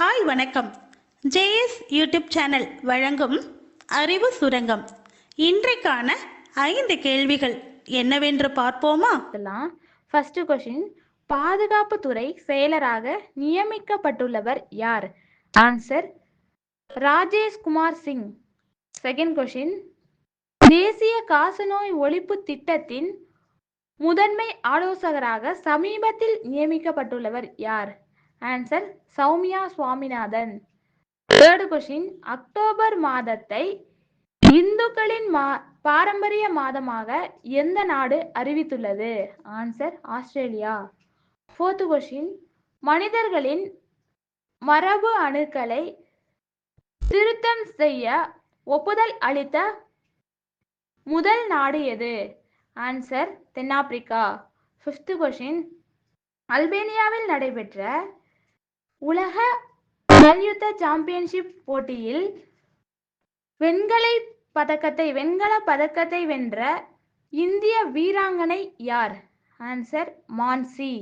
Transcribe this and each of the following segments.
Hi வணக்கம். JS YouTube channel வழங்கும் அறிவு சுரங்கம். இன்றைக்கான ஐந்து கேள்விகள். என்னவென்று பார்ப்போமா? ஃபர்ஸ்ட் கொஸ்டின் கொஷின் பாதுகாப்புத்துறை செயலராக நியமிக்கப்பட்டுள்ளவர் யார்? Answer Rajesh Kumar Singh. Second question தேசிய காசநோய் ஒழிப்பு திட்டத்தின் முதன்மை ஆலோசகராக சமீபத்தில் நியமிக்கப்பட்டுள்ளவர் யார்? Answer Soumya Swaminathan. Third question October மாதத்தை இந்துக்களின் மா பாரம்பரிய மாதமாக எந்த நாடு அறிவித்துள்ளது? Answer Australia. ஃபோர்த்து கொஷின் மனிதர்களின் மரபு அணுக்களை திருத்தம் செய்ய ஒப்புதல் அளித்த முதல் நாடு எது? ஆன்சர் தென்னாப்பிரிக்கா. ஃபிஃப்த் கொஷின் அல்பேனியாவில் நடைபெற்ற உலக மல்யுத்த சாம்பியன்ஷிப் போட்டியில் வெண்கலை பதக்கத்தை வெண்கல பதக்கத்தை வென்ற இந்திய வீராங்கனை யார்? ஆன்சர் மான்சி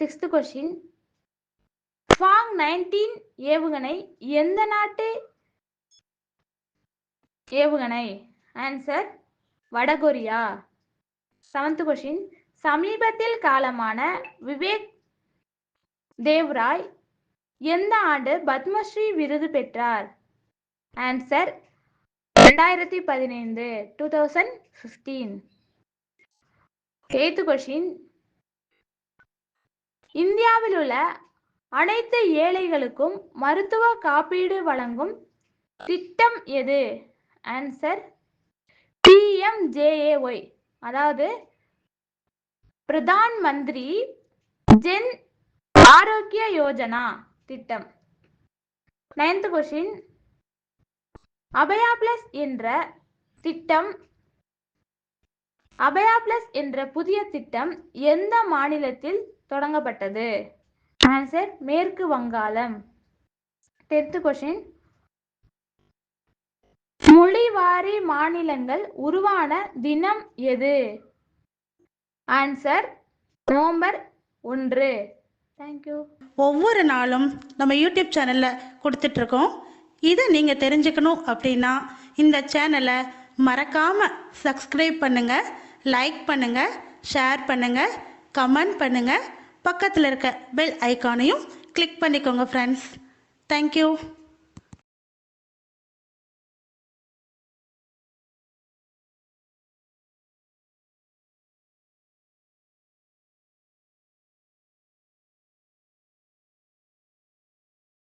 சிக்ஸ்த் கொஸ்டின் ஃபாங் நைன்டீன் ஏவுகணை எந்த நாட்டு ஏவுகணை? ஆன்சர் வடகொரியா. செவன்த் கொஸ்டின் சமீபத்தில் காலமான விவேக் தேவ்ராய் எந்த ஆண்டு பத்மஸ்ரீ விருது பெற்றார்? ஆன்சர் ரெண்டாயிரத்தி பதினைந்து two thousand fifteen eighth question இந்தியாவில் உள்ள அனைத்து ஏழைகளுக்கும் மருத்துவ காப்பீடு வழங்கும் திட்டம் எது? ஆன்சர் பிஎம்ஜேஏஒய் அதாவது பிரதான் மந்திரி ஜென் ஆரோக்கிய யோஜனா திட்டம். Ninth question. அபயா பிளஸ் என்ற திட்டம். அபயா பிளஸ் என்ற புதிய திட்டம் எந்த மாநிலத்தில் தொடங்கப்பட்டது? ஆன்சர் மேற்கு வங்காளம். Tenth question. மொழிவாரி மாநிலங்கள் உருவான தினம் எது? ஆன்சர் நவம்பர் ஒன்று. தேங்க்யூ ஒவ்வொரு நாளும் நம்ம யூடியூப் சேனலில் கொடுத்துட்ருக்கோம். இதை நீங்கள் தெரிஞ்சுக்கணும் அப்படின்னா இந்த சேனலை மறக்காமல் சப்ஸ்கிரைப் பண்ணுங்கள் லைக் பண்ணுங்கள் ஷேர் பண்ணுங்கள் கமெண்ட் பண்ணுங்கள் பக்கத்தில் இருக்க பெல் ஐக்கானையும் கிளிக் பண்ணிக்கோங்க ஃப்ரெண்ட்ஸ் தேங்க்யூ